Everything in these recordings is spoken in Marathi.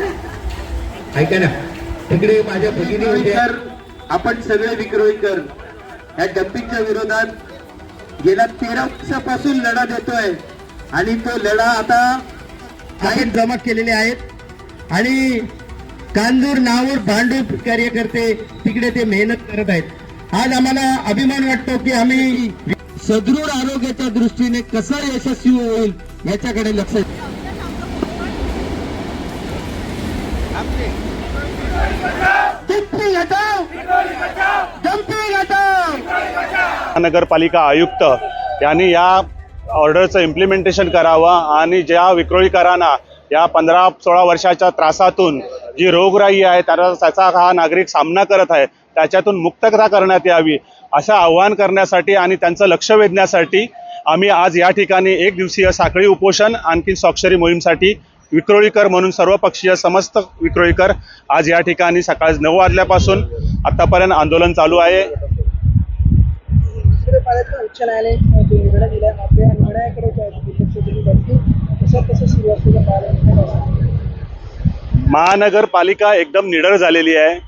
ऐका ना. तिकडे माझ्या भगिनी होत्या. विक्रोळीकर आपण सगळे विक्रोळीकर या डम्पिंगच्या विरोधात गेल्या तेरा वर्षापासून लढा देतोय. आणि तो लढा आता आपण जमा केलेले आहेत. आणि कांजूर नावूर भांडूप कार्यकर्ते तिकडे ते मेहनत करत आहेत. आज आम्हाला अभिमान वाटतो की आम्ही सदृढ आरोग्याच्या दृष्टीने कसं यशस्वी होईल याच्याकडे लक्ष डम्पिंग हटाव डम्पिंग हटाव महानगरपालिका आयुक्त यांनी या ऑर्डरचं इम्प्लिमेंटेशन करावं आणि ज्या विक्रोळीकरांना या पंधरा सोळा वर्षाच्या त्रासातून जी रोगराई आहे त्याचा त्याचा हा नागरिक सामना करत आहे त्याच्यातून मुक्तता करण्यात यावी असं आव्हान करण्यासाठी आणि त्यांचं लक्ष वेधण्यासाठी आम्ही आज या ठिकाणी एक दिवसीय साखळी उपोषण आणखी स्वाक्षरी मोहीमसाठी विक्रोळीकर म्हणून सर्वपक्षीय समस्त विक्रोळीकर आज या ठिकाणी सकाळी नऊ वाजल्यापासून आतापर्यंत आंदोलन चालू आहे. उच्च न्यायालय जो निर्णय दिला आपल्या निर्णयाकडे महानगरपालिका एकदम निडर झालेली आहे.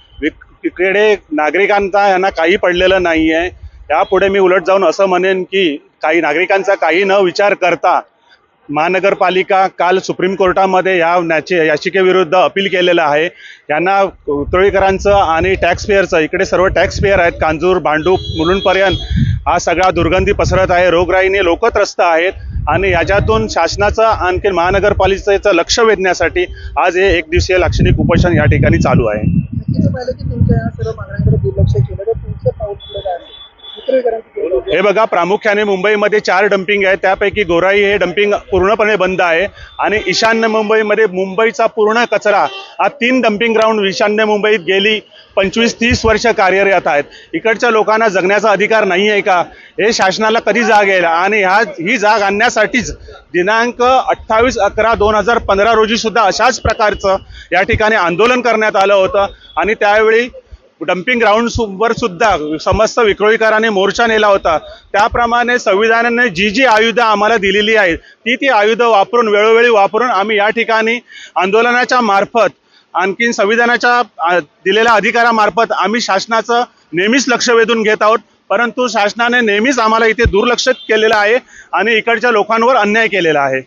इकडे नागरिकांचा यांना काही पडलेलं नाही आहे यापुढे मी उलट जाऊन असं म्हणेन की काही नागरिकांचा काही न विचार करता महानगरपालिका काल सुप्रीम कोर्टामध्ये या याची याचिकेविरुद्ध अपील केलेलं आहे. यांना उतरळीकरांचं आणि टॅक्सपेअरचं इकडे सर्व टॅक्सपेअर आहेत कांजूर भांडूप मुलुंडपर्यंत हा सगळा दुर्गंधी पसरत आहे. रोगराईने लोक त्रस्त आहेत आणि याच्यातून शासनाचं आणखी महानगरपालिकेचं लक्ष वेधण्यासाठी आज हे एक दिवसीय लाक्षणिक उपोषण या ठिकाणी चालू आहे. हे बघा प्रामुख्याने मुंबईमध्ये चार डम्पिंग आहे त्यापैकी गोराई हे डम्पिंग पूर्णपणे बंद आहे. आणि ईशान्य मुंबईमध्ये मुंबईचा पूर्ण कचरा हा तीन डम्पिंग ग्राउंड ईशान्य मुंबईत गेली पंचवीस तीस वर्ष कार्यरत आहेत. इकडच्या लोकांना जगण्याचा अधिकार नाही आहे का? हे शासनाला कधी जाग येईल? आणि ह्या ही जाग आणण्यासाठीच दिनांक अठ्ठावीस अकरा दोन हजार पंधरा रोजी सुद्धा अशाच प्रकारचं या ठिकाणी आंदोलन करण्यात आलं होतं. आणि त्यावेळी डम्पिंग ग्राउंडवर सुद्धा समस्त विक्रोळीकरांनी मोर्चा नेला होता. त्याप्रमाणे संविधानाने जी जी आयुधं आम्हाला दिलेली आहेत ती ती आयुधं वापरून वेळोवेळी वापरून आम्ही या ठिकाणी आंदोलनाच्या मार्फत आणखीन संविधानाच्या दिलेल्या अधिकारामार्फत आम्ही शासनाचं नेहमीच लक्ष वेधून घेत आहोत. परंतु शासनाने नेहमीच आम्हाला इथे दुर्लक्षित केलेलं आहे आणि इकडच्या लोकांवर अन्याय केलेला आहे.